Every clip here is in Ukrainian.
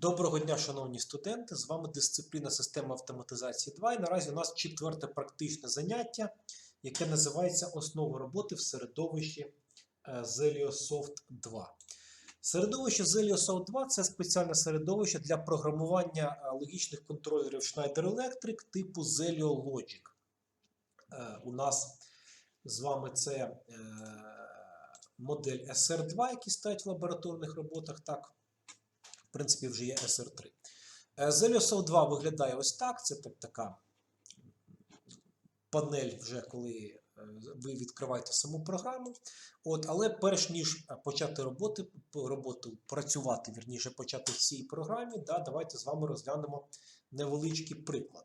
Доброго дня, шановні студенти! З вами дисципліна системи автоматизації 2. І наразі у нас четверте практичне заняття, яке називається Основи роботи в середовищі е, Zeliosoft 2. Середовище Zeliosoft 2 це спеціальне середовище для програмування е, логічних контролерів Schneider Electric типу Zelio Logic. Е, У нас з вами це модель SR2, які стоять в лабораторних роботах. так принципі, вже є SR3. Е, Zeliosoft 2 виглядає ось так. Це так, така панель, вже коли е, ви відкриваєте саму програму. От, але перш ніж е, почати роботи, роботу, працювати, вірніше, почати в цій програмі, да, давайте з вами розглянемо невеличкий приклад.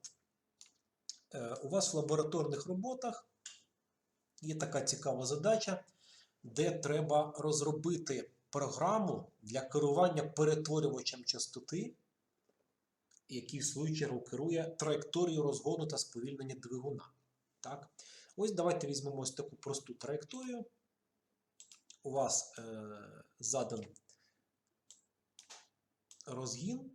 Е, У вас в лабораторних роботах є така цікава задача, де треба розробити програму для керування перетворювачем частоти, який в свою чергу керує траєкторією розгону та сповільнення двигуна. Так? Ось давайте візьмемо ось таку просту траєкторію. У вас е, задан розгін,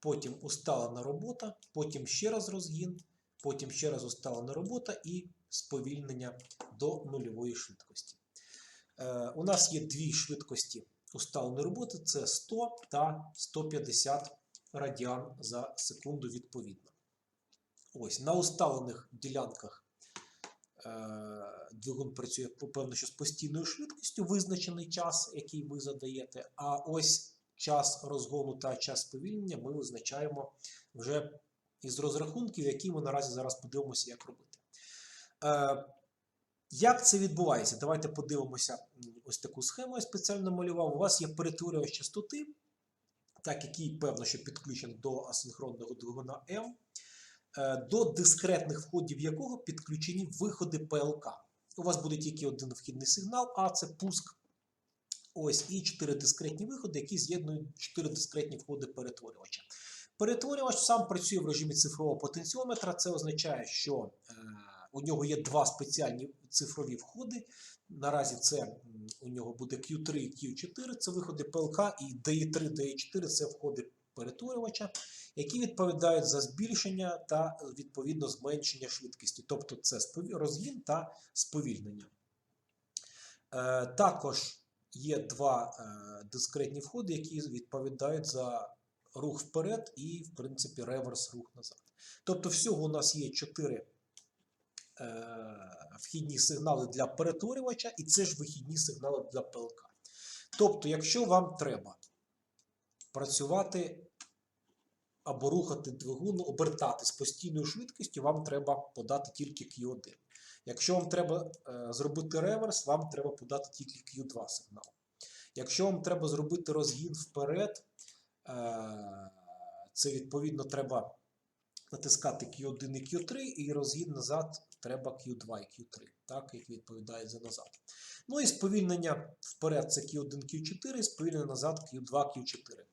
потім усталена робота, потім ще раз розгін, потім ще раз усталена робота і сповільнення до нульової швидкості. Е, У нас є дві швидкості усталеної роботи: це 100 та 150 радіан за секунду відповідно. Ось на усталених ділянках е, двигун працює певно, що з постійною швидкістю, визначений час, який ви задаєте. А ось час розгону та час сповільнення ми визначаємо вже із розрахунків, які ми наразі зараз подивимося, як робити. Як це відбувається? Давайте подивимося ось таку схему. Я спеціально малював. У вас є перетворювач частоти, так, який, певно, що підключений до асинхронного двигуна М, е, до дискретних входів якого підключені виходи ПЛК. У вас буде тільки один вхідний сигнал, а це пуск. Ось і чотири дискретні виходи, які з'єднують чотири дискретні входи перетворювача. Перетворювач сам працює в режимі цифрового потенціометра. Це означає, що е, у нього є два спеціальні цифрові входи. Наразі це у нього буде Q3 і Q4, це виходи ПЛК, і DI3, DI4 це входи перетворювача, які відповідають за збільшення та е, відповідно зменшення швидкості, тобто це розгін та сповільнення. Е, також є два е, дискретні входи, які відповідають за рух вперед і, в принципі, реверс рух назад. Тобто, всього у нас є чотири вхідні сигнали для перетворювача, і це ж вихідні сигнали для ПЛК. Тобто, якщо вам треба працювати або рухати двигун, обертати з постійною швидкістю, вам треба подати тільки Q1. Якщо вам треба е, зробити реверс, вам треба подати тільки Q2 сигнал. Якщо вам треба зробити розгін вперед, е, це відповідно треба натискати Q1 і Q3, і розгін назад треба Q2 і Q3, так, які відповідають за назад. Ну і сповільнення вперед це Q1, Q4, сповільнення назад Q2, Q4.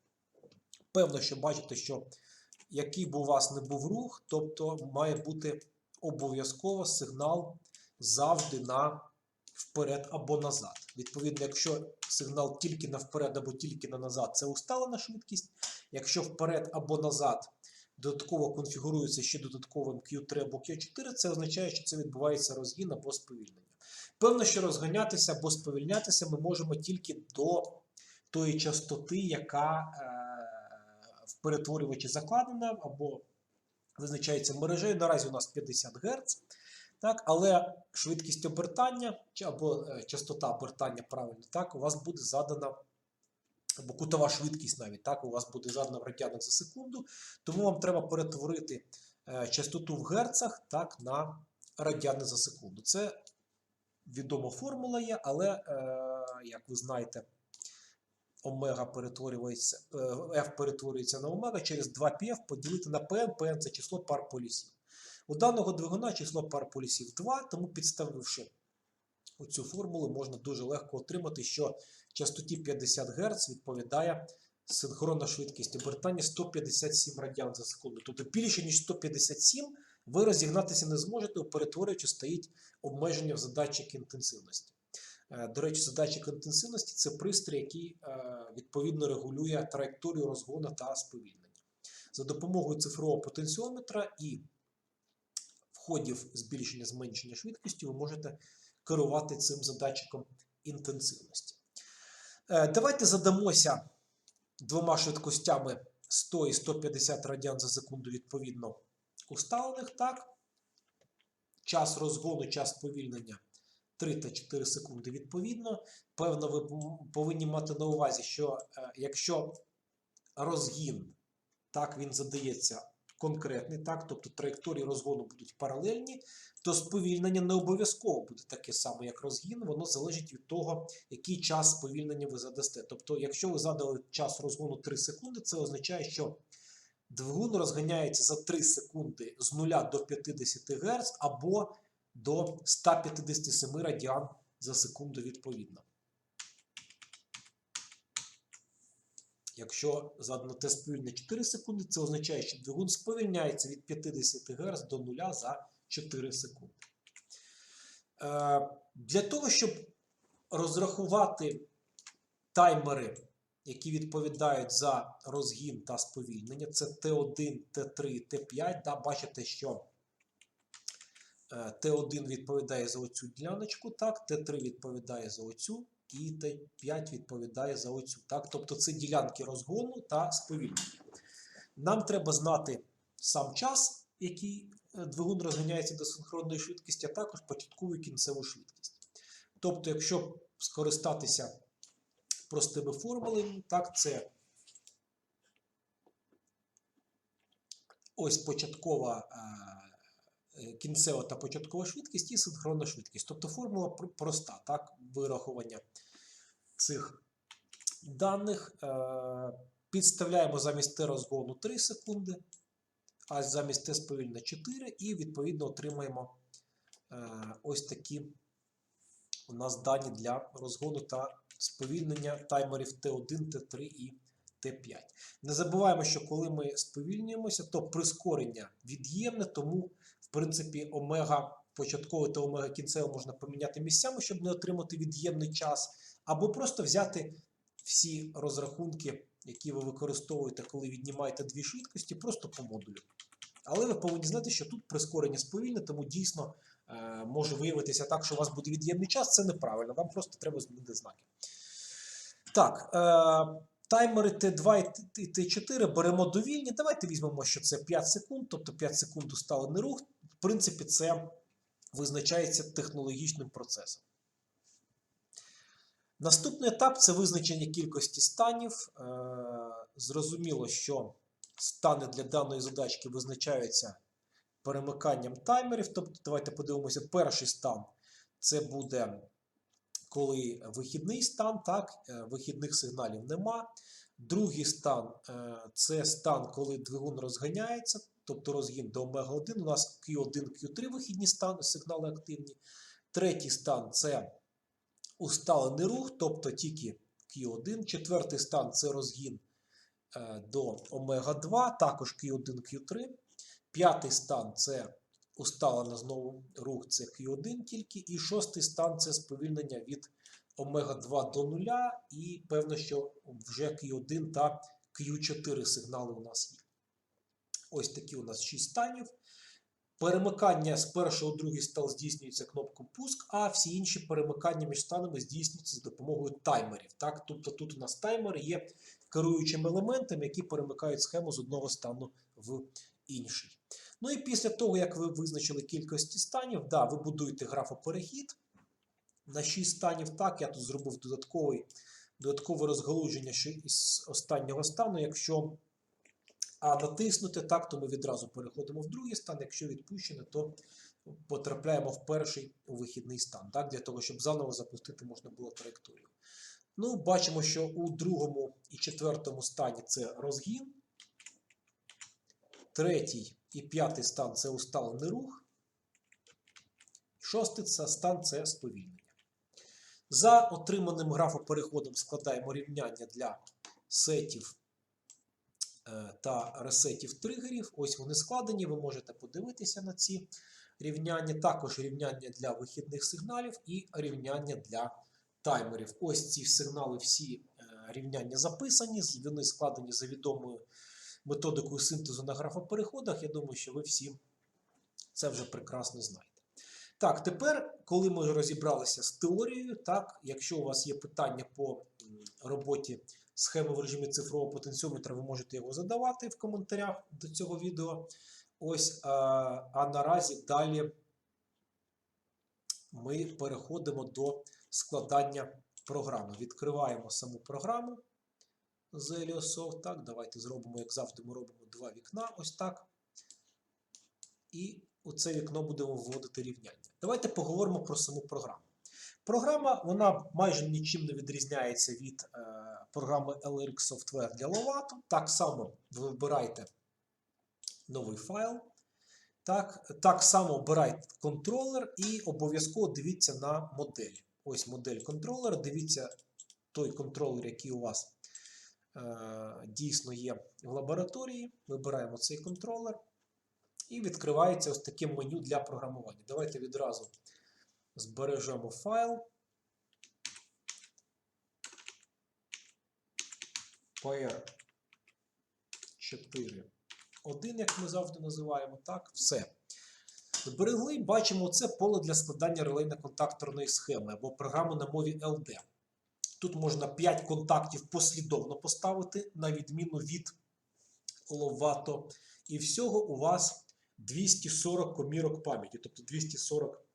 Певно, що бачите, що який би у вас не був рух, тобто має бути обов'язково сигнал завжди на вперед або назад. Відповідно, якщо сигнал тільки на вперед або тільки на назад, це усталена швидкість. Якщо вперед або назад додатково конфігурується ще додатковим Q3 або Q4, це означає, що це відбувається розгін або сповільнення. Певно, що розганятися або сповільнятися ми можемо тільки до тої частоти, яка е, в перетворювачі закладена, або визначається мережею. Наразі у нас 50 Гц. Так, але швидкість обертання або е, частота обертання правильно, так, у вас буде задана, або кутова швидкість навіть так, у вас буде задана в радянах за секунду, тому вам треба перетворити е, частоту в герцах так, на радяни за секунду. Це відома формула є, але, е, як ви знаєте, омега перетворюється, е, F перетворюється на омега через 2πf поділити на Pn, Pn це число пар полюсів. У даного двигуна число пар полюсів 2, тому підставивши оцю формулу, можна дуже легко отримати, що частоті 50 Гц відповідає синхронна швидкість обертання 157 радіан за секунду. Тобто більше, ніж 157, ви розігнатися не зможете, у перетворювачі стоїть обмеження в задатчик інтенсивності. Е, До речі, задатчик інтенсивності це пристрій, який е, відповідно регулює траєкторію розгону та сповільнення. За допомогою цифрового потенціометра і входів збільшення зменшення швидкості ви можете керувати цим задатчиком інтенсивності. Е, Давайте задамося двома швидкостями 100 і 150 радян за секунду відповідно усталених. Так? Час розгону, час сповільнення 3 та 4 секунди відповідно. Певно, ви повинні мати на увазі, що е, якщо розгін, так він задається конкретний, так, тобто траєкторії розгону будуть паралельні, то сповільнення не обов'язково буде таке саме, як розгін, воно залежить від того, який час сповільнення ви задасте. Тобто, якщо ви задали час розгону 3 секунди, це означає, що двигун розганяється за 3 секунди з 0 до 50 Гц або до 157 радіан за секунду відповідно. Якщо задано те сповільнення 4 секунди, це означає, що двигун сповільняється від 50 Гц до 0 за 4 секунди. Е, Для того, щоб розрахувати таймери, які відповідають за розгін та сповільнення, це Т1, Т3, Т5. Да, бачите, що е, Т1 відповідає за оцю діляночку, так, Т3 відповідає за оцю, і Т5 відповідає за оцю. Так? Тобто це ділянки розгону та сповільнення. Нам треба знати сам час, який е, двигун розганяється до синхронної швидкості, а також початкову кінцеву швидкість. Тобто, якщо скористатися простими формулами, так, це ось початкова е, кінцева та початкова швидкість і синхронна швидкість. Тобто формула проста, так, вирахування цих даних. Е, Підставляємо замість Т розгону 3 секунди, а замість Т сповільнення 4, і відповідно отримаємо е, ось такі у нас дані для розгону та сповільнення таймерів Т1, Т3 і Т5. Не забуваємо, що коли ми сповільнюємося, то прискорення від'ємне, тому, принципі, омега початкове та омега кінцеве можна поміняти місцями, щоб не отримати від'ємний час, або просто взяти всі розрахунки, які ви використовуєте, коли віднімаєте дві швидкості, просто по модулю. Але ви повинні знати, що тут прискорення сповільне, тому дійсно е, може виявитися так, що у вас буде від'ємний час. Це неправильно, вам просто треба змінити знаки. Так, е, таймери Т2 і Т4 беремо довільні. Давайте візьмемо, що це 5 секунд, тобто 5 секунд усталений рух. В принципі, це визначається технологічним процесом. Наступний етап це визначення кількості станів. Е, Зрозуміло, що стани для даної задачки визначаються перемиканням таймерів. Тобто, давайте подивимося, перший стан це буде коли вихідний стан, так, е, вихідних сигналів нема. Другий стан е, це стан, коли двигун розганяється, тобто розгін до омега 1. У нас Q1, Q3 вихідні стани, сигнали активні. Третій стан це усталений рух, тобто тільки Q1. Четвертий стан це розгін е, до омега 2, також Q1, Q3. П'ятий стан це усталено знову рух, це Q1 тільки. І шостий стан це сповільнення від омега 2 до 0. І певно, що вже Q1 та Q4 сигнали у нас є. Ось такі у нас 6 станів. Перемикання з першого у другий стан здійснюється кнопкою пуск, а всі інші перемикання між станами здійснюються за допомогою таймерів. Так? Тобто тут у нас таймери є керуючим елементом, які перемикають схему з одного стану в інший. Ну і після того, як ви визначили кількості станів, да, ви будуєте графоперехід на 6 станів. Так, я тут зробив додатковий, додаткове розгалуження ще із останнього стану. Якщо а натиснути так, то ми відразу переходимо в другий стан. Якщо відпущено, то потрапляємо в перший вихідний стан, так, для того, щоб заново запустити можна було траєкторію. Ну, бачимо, що у другому і четвертому стані це розгін. Третій і п'ятий стан це усталений рух. Шостий стан це сповільнення. За отриманим графопереходом складаємо рівняння для сетів е, та ресетів тригерів. Ось вони складені, ви можете подивитися на ці рівняння. Також рівняння для вихідних сигналів і рівняння для таймерів. Ось ці сигнали, всі е, рівняння записані, вони складені за відомою методикою синтезу на графопереходах. Я думаю, що ви всі це вже прекрасно знаєте. Так, тепер, коли ми розібралися з теорією, так, якщо у вас є питання по роботі схеми в режимі цифрового потенціометра, ви можете його задавати в коментарях до цього відео. Ось, а, наразі далі ми переходимо до складання програми. Відкриваємо саму програму з Heliosoft. Так, давайте зробимо, як завжди, ми робимо два вікна. Ось так. І у це вікно будемо вводити рівняння. Давайте поговоримо про саму програму. Програма вона майже нічим не відрізняється від е, програми LRX Software для Lovato. Так само ви вибираєте новий файл. Так, так само обирайте контролер і обов'язково дивіться на модель. Ось модель контролера. Дивіться той контролер, який у вас е, дійсно є в лабораторії. Вибираємо цей контролер. І відкривається ось таке меню для програмування. Давайте відразу збережемо файл. PR4. 1, як ми завжди називаємо, так, все. Зберегли, бачимо, це поле для складання релейно-контакторної схеми або програми на мові LD. Тут можна 5 контактів послідовно поставити, на відміну від Lovato. І всього у вас 240 комірок пам'яті, тобто 240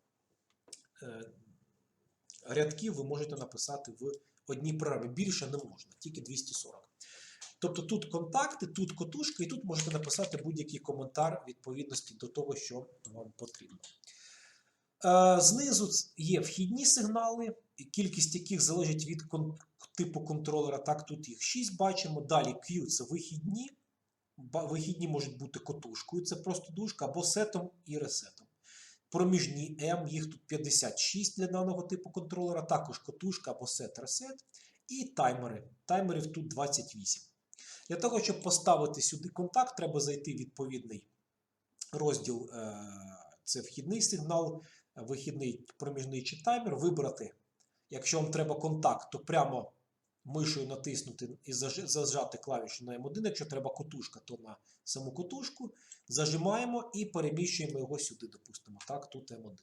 е, рядків ви можете написати в одній програмі. Більше не можна, тільки 240. Тобто тут контакти, тут котушка, і тут можете написати будь-який коментар відповідності до того, що вам потрібно. Е, Знизу є вхідні сигнали, кількість яких залежить від типу контролера. Так, тут їх 6 бачимо. Далі Q це вихідні. Вихідні можуть бути котушкою, це просто дужка, або сетом і ресетом. Проміжні M, їх тут 56 для даного типу контролера, також котушка або сет ресет. І таймери. Таймерів тут 28. Для того, щоб поставити сюди контакт, треба зайти в відповідний розділ. е, Це вхідний сигнал, вихідний проміжний чи таймер. Вибрати, якщо вам треба контакт, то прямо мишою натиснути і зажати клавішу на М1. Якщо треба котушка, то на саму котушку. Зажимаємо і переміщуємо його сюди, допустимо. Так, тут М1.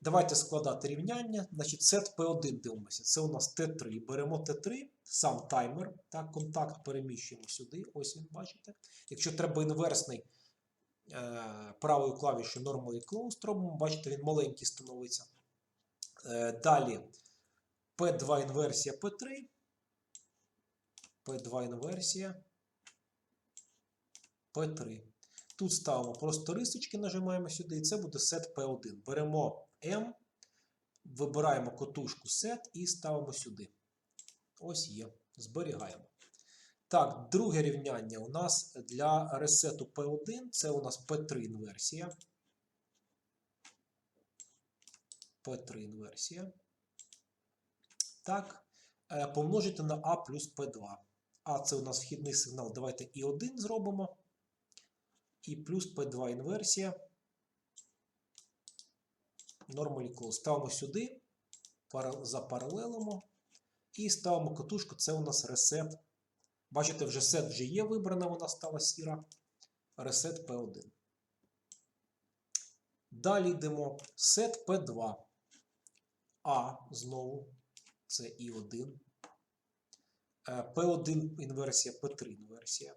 Давайте складати рівняння. Значить, сет P1 дивимося. Це у нас Т3. Беремо Т3, сам таймер. Так, контакт переміщуємо сюди. Ось він, бачите. Якщо треба інверсний е, правою клавішою Normally Closed робимо, бачите, він маленький становиться. Е, далі P2 інверсія P3. P2 інверсія. P3. Тут ставимо просто рисочки, нажимаємо сюди, і це буде set P1. Беремо M, вибираємо котушку set і ставимо сюди. Ось є. Зберігаємо. Так, друге рівняння у нас для ресету P1. Це у нас P3 інверсія. P3 інверсія. Так, е, помножити на A плюс P2. А це у нас вхідний сигнал. Давайте і 1 зробимо. І плюс P2 інверсія. Normally close. Ставимо сюди, пара- запаралелимо. І ставимо катушку. Це у нас ресет. Бачите, вже сет вже є вибрана, вона стала сіра. Ресет P1. Далі йдемо. Сет P2. А знову. Це і 1. Е, P1 інверсія, P3 інверсія.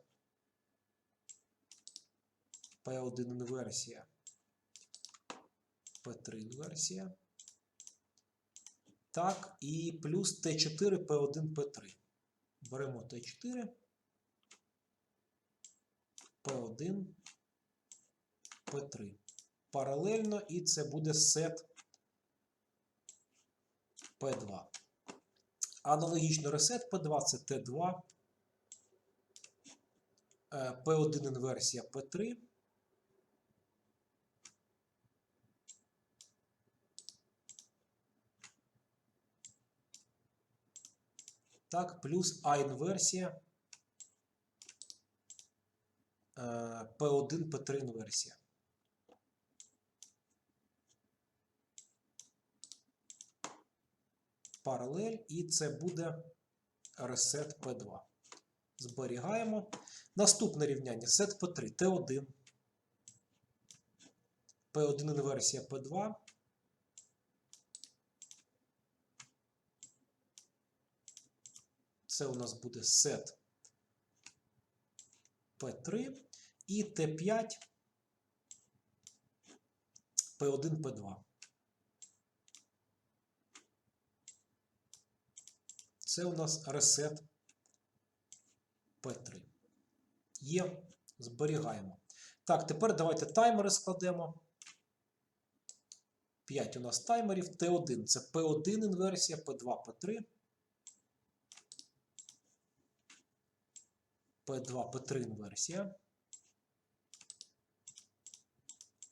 P1 інверсія. P3 інверсія. Так, і плюс Т4, P1, P3. Беремо Т4. P1, P3. Паралельно, і це буде сет P2. Аналогічно ресет P2 це Т2. Е, P1 інверсія P3. Так, плюс А інверсія. Е, P1, P3 інверсія. Паралель, і це буде reset P2. Зберігаємо. Наступне рівняння set P3, T1. P1 інверсія P2. Це у нас буде set P3 і T5 P1 P2. Це у нас reset P3. Є, зберігаємо. Так, тепер давайте таймери складемо. 5 у нас таймерів. T1 це P1 інверсія, P2, P3. P2, P3 інверсія.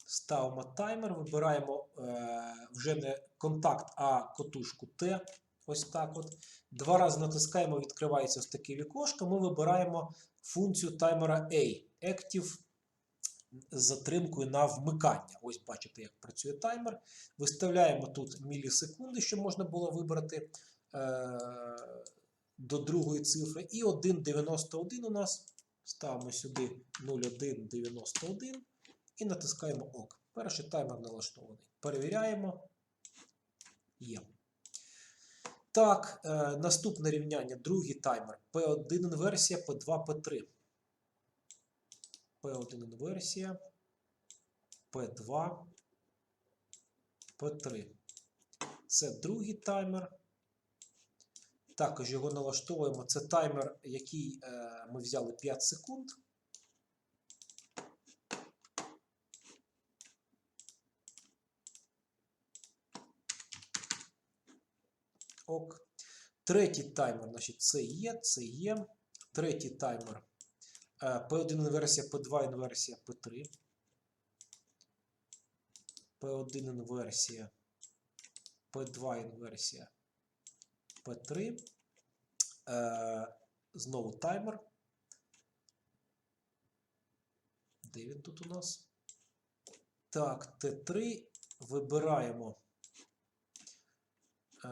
Ставимо таймер, вибираємо е, вже не контакт, а котушку T. Ось так от. Два рази натискаємо, відкривається ось таке вікошко. Ми вибираємо функцію таймера A. Active з затримкою на вмикання. Ось бачите, як працює таймер. Виставляємо тут мілісекунди, щоб можна було вибрати е, до другої цифри. І 1,91 у нас. Ставимо сюди 0,191 і натискаємо ОК. Перший таймер налаштований. Перевіряємо. Є. Так, е, наступне рівняння, другий таймер. P1 інверсія, P2, P3. P1 інверсія, P2, P3. Це другий таймер. Також його налаштовуємо. Це таймер, який е, ми взяли 5 секунд. Ок. Третій таймер, значить, це є, це є. Третій таймер. е, P1 інверсія, P2 інверсія, P3. P1 інверсія, P2 інверсія, P3. Е, Знову таймер. Де він тут у нас? Так, Т3 вибираємо. Е,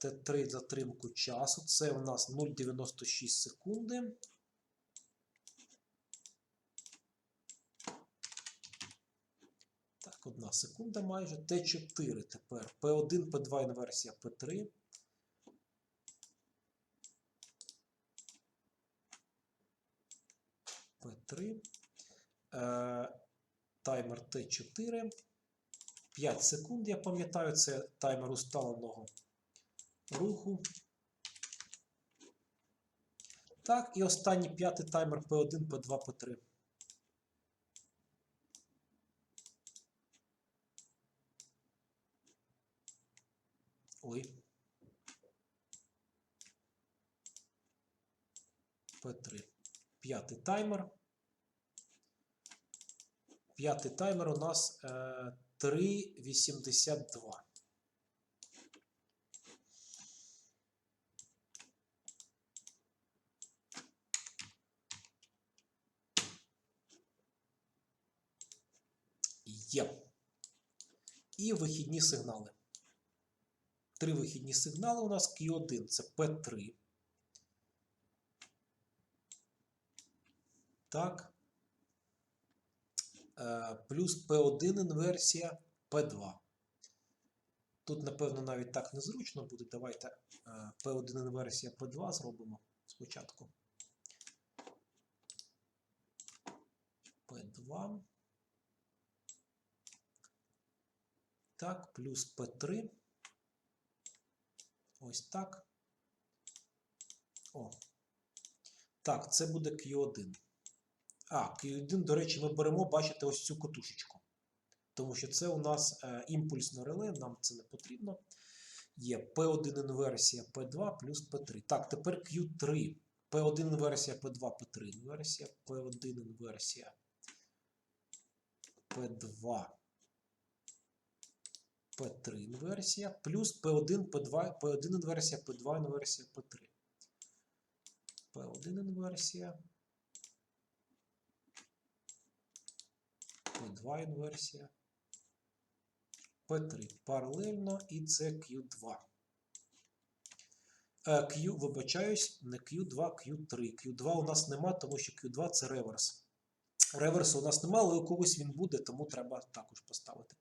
Т3 затримку часу. Це у нас 0,96 секунди. Так, одна секунда майже. Т4 тепер. П1, П2 інверсія П3. П3. Е, таймер Т4. 5 секунд, я пам'ятаю, це таймер усталеного руху. Так, і останній п'ятий таймер P1, P2, P3. Ой. P3. П'ятий таймер. П'ятий таймер у нас е, 3,82. Є. І вихідні сигнали. Три вихідні сигнали у нас Q1 це P3. Так. Е, Плюс P1 інверсія P2. Тут, напевно, навіть так незручно буде. Давайте е, P1 інверсія P2 зробимо спочатку. P2. Так, плюс P3. Ось так. О. Так, це буде Q1. А, Q1, до речі, ми беремо, бачите, ось цю котушечку. Тому що це у нас е, імпульсне реле, нам це не потрібно. Є P1 інверсія P2 плюс P3. Так, тепер Q3. P1 інверсія P2, P3 інверсія, P1 інверсія P2. P3 інверсія, плюс P1, P2, P1 інверсія, P2 інверсія, P3. P1 інверсія. P2 інверсія. P3 паралельно і це Q2. Е, Q, вибачаюсь, не Q2, Q3. Q2 у нас нема, тому що Q2 це реверс. Реверсу у нас нема, але у когось він буде, тому треба також поставити.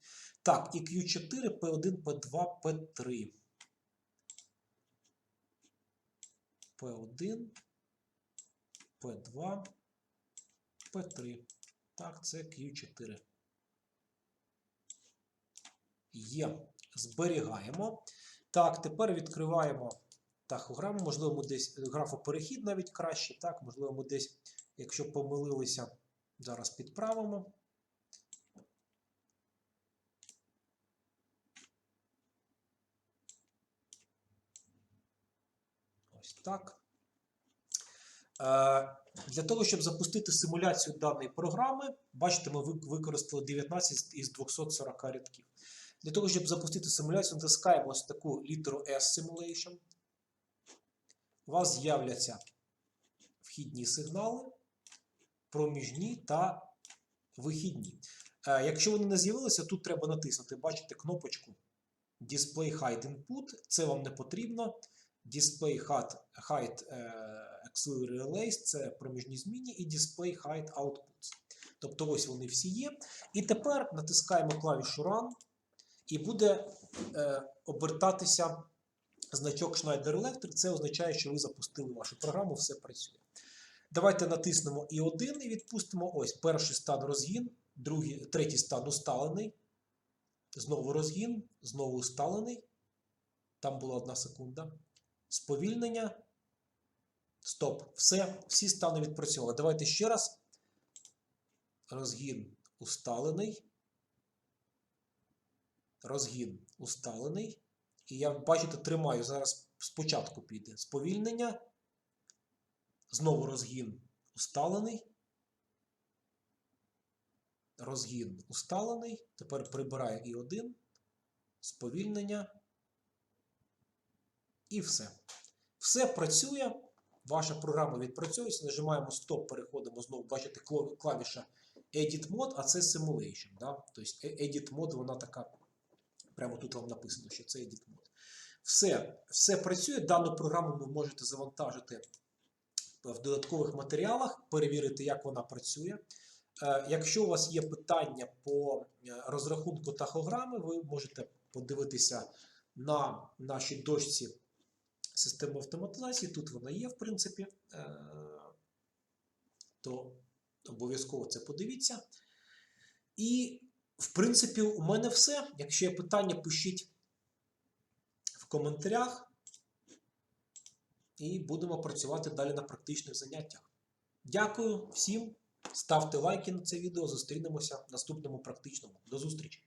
Так, і Q4, P1, P2, P3. P1, P2, P3. Так, це Q4. Є. Зберігаємо. Так, тепер відкриваємо тахограму. Можливо, ми десь графоперехід навіть краще. Так, можливо, ми десь, якщо помилилися, зараз підправимо. Ось так. Е, Для того, щоб запустити симуляцію даної програми, бачите, ми використали 19 із 240 рядків. Для того, щоб запустити симуляцію, натискаємо ось таку літеру S Simulation. У вас з'являться вхідні сигнали, проміжні та вихідні. Е, Якщо вони не з'явилися, тут треба натиснути, бачите, кнопочку Display Hide Input. Це вам не потрібно. Display hide е, Auxiliary Relays це проміжні зміни, і Display Hide Outputs. Тобто ось вони всі є. І тепер натискаємо клавішу Run, і буде е, обертатися значок Schneider Electric. Це означає, що ви запустили вашу програму, все працює. Давайте натиснемо і 1 і відпустимо. Ось перший стан розгін, другий, третій стан усталений. Знову розгін, знову усталений. Там була одна секунда. Сповільнення. Стоп. Все, всі стани відпрацьовували. Давайте ще раз. Розгін усталений. Розгін усталений. І я, бачите, тримаю. Зараз спочатку піде сповільнення. Знову розгін усталений. Розгін усталений. Тепер прибираю і один. Сповільнення. І все. Все працює. Ваша програма відпрацьовується. Нажимаємо стоп, переходимо знову. Бачите, клавіша Edit Mode, а це Simulation. Да? Тобто е- Edit Mode, вона така. Прямо тут вам написано, що це Edit Mode. Все, все працює. Дану програму ви можете завантажити в додаткових матеріалах, перевірити, як вона працює. Е, Якщо у вас є питання по е, розрахунку тахограми, ви можете подивитися на нашій дошці системи автоматизації. Тут вона є, в принципі, е, то обов'язково це подивіться. І, в принципі, у мене все. Якщо є питання, пишіть в коментарях. І будемо працювати далі на практичних заняттях. Дякую всім. Ставте лайки на це відео. Зустрінемося в наступному практичному. До зустрічі!